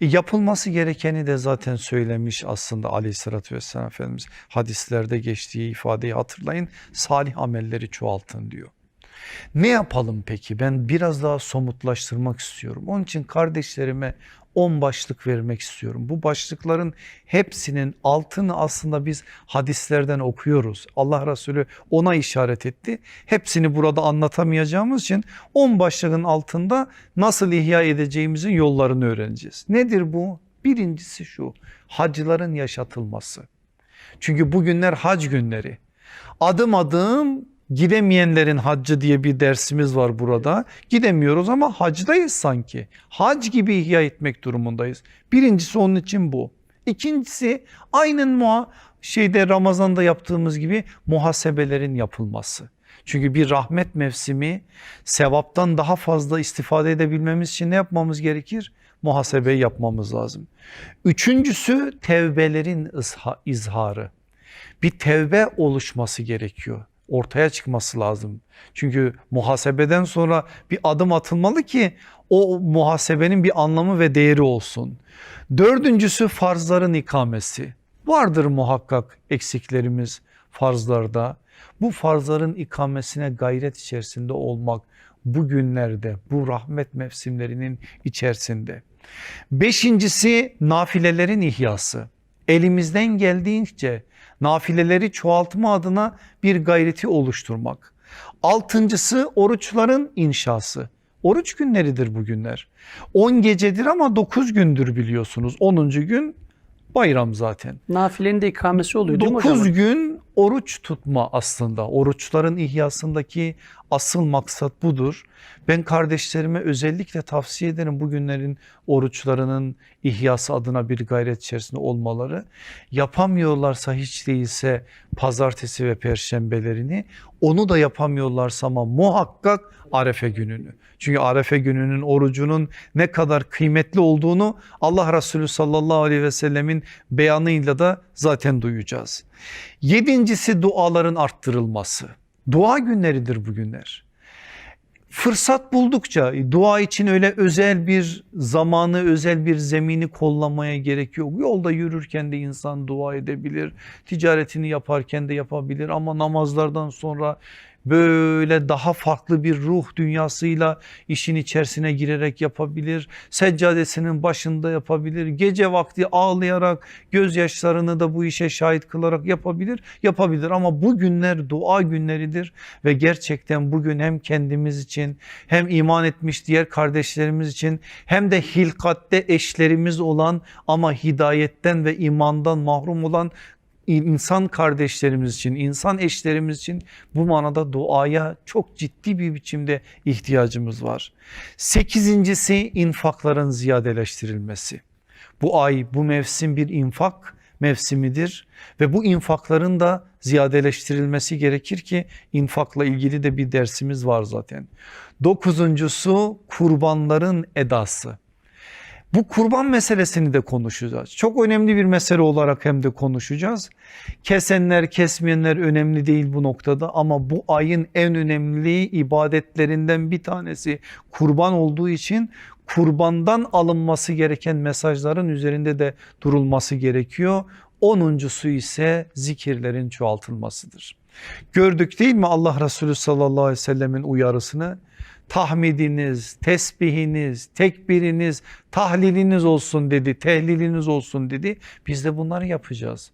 Yapılması gerekeni de zaten söylemiş aslında aleyhissalatü vesselam Efendimiz. Hadislerde geçtiği ifadeyi hatırlayın. Salih amelleri çoğaltın diyor. Ne yapalım peki? Ben biraz daha somutlaştırmak istiyorum. Onun için kardeşlerime 10 başlık vermek istiyorum. Bu başlıkların hepsinin altını aslında biz hadislerden okuyoruz. Allah Resulü ona işaret etti. Hepsini burada anlatamayacağımız için 10 başlığın altında nasıl ihya edeceğimizin yollarını öğreneceğiz. Nedir bu? Birincisi şu. Hacıların yaşatılması. Çünkü bugünler hac günleri. Adım adım gidemeyenlerin haccı diye bir dersimiz var burada. Gidemiyoruz ama hacdayız sanki. Hac gibi ihya etmek durumundayız. Birincisi onun için bu. İkincisi aynen muha şeyde Ramazan'da yaptığımız gibi muhasebelerin yapılması. Çünkü bir rahmet mevsimi sevaptan daha fazla istifade edebilmemiz için ne yapmamız gerekir? Muhasebeyi yapmamız lazım. Üçüncüsü tevbelerin izha- izharı. Bir tevbe oluşması gerekiyor ortaya çıkması lazım. Çünkü muhasebeden sonra bir adım atılmalı ki o muhasebenin bir anlamı ve değeri olsun. Dördüncüsü farzların ikamesi. Vardır muhakkak eksiklerimiz farzlarda. Bu farzların ikamesine gayret içerisinde olmak bu günlerde, bu rahmet mevsimlerinin içerisinde. Beşincisi nafilelerin ihyası. Elimizden geldiğince nafileleri çoğaltma adına bir gayreti oluşturmak. Altıncısı oruçların inşası. Oruç günleridir bugünler. 10 gecedir ama 9 gündür biliyorsunuz. 10. gün bayram zaten. Nafilenin de ikamesi oluyor değil mi 9 hocam? gün oruç tutma aslında. Oruçların ihyasındaki asıl maksat budur. Ben kardeşlerime özellikle tavsiye ederim bugünlerin oruçlarının ihyası adına bir gayret içerisinde olmaları. Yapamıyorlarsa hiç değilse pazartesi ve perşembelerini onu da yapamıyorlarsa ama muhakkak Arefe gününü. Çünkü Arefe gününün orucunun ne kadar kıymetli olduğunu Allah Resulü sallallahu aleyhi ve sellemin beyanıyla da zaten duyacağız. Yedincisi duaların arttırılması. Dua günleridir bugünler. Fırsat buldukça dua için öyle özel bir zamanı, özel bir zemini kollamaya gerek yok. Yolda yürürken de insan dua edebilir, ticaretini yaparken de yapabilir ama namazlardan sonra böyle daha farklı bir ruh dünyasıyla işin içerisine girerek yapabilir. Seccadesinin başında yapabilir. Gece vakti ağlayarak gözyaşlarını da bu işe şahit kılarak yapabilir. Yapabilir ama bu günler dua günleridir ve gerçekten bugün hem kendimiz için hem iman etmiş diğer kardeşlerimiz için hem de hilkatte eşlerimiz olan ama hidayetten ve imandan mahrum olan insan kardeşlerimiz için, insan eşlerimiz için bu manada duaya çok ciddi bir biçimde ihtiyacımız var. Sekizincisi infakların ziyadeleştirilmesi. Bu ay, bu mevsim bir infak mevsimidir ve bu infakların da ziyadeleştirilmesi gerekir ki infakla ilgili de bir dersimiz var zaten. Dokuzuncusu kurbanların edası. Bu kurban meselesini de konuşacağız. Çok önemli bir mesele olarak hem de konuşacağız. Kesenler kesmeyenler önemli değil bu noktada ama bu ayın en önemli ibadetlerinden bir tanesi kurban olduğu için kurbandan alınması gereken mesajların üzerinde de durulması gerekiyor. Onuncusu ise zikirlerin çoğaltılmasıdır. Gördük değil mi Allah Resulü sallallahu aleyhi ve sellemin uyarısını? tahmidiniz, tesbihiniz, tekbiriniz, tahliliniz olsun dedi, tehliliniz olsun dedi. Biz de bunları yapacağız.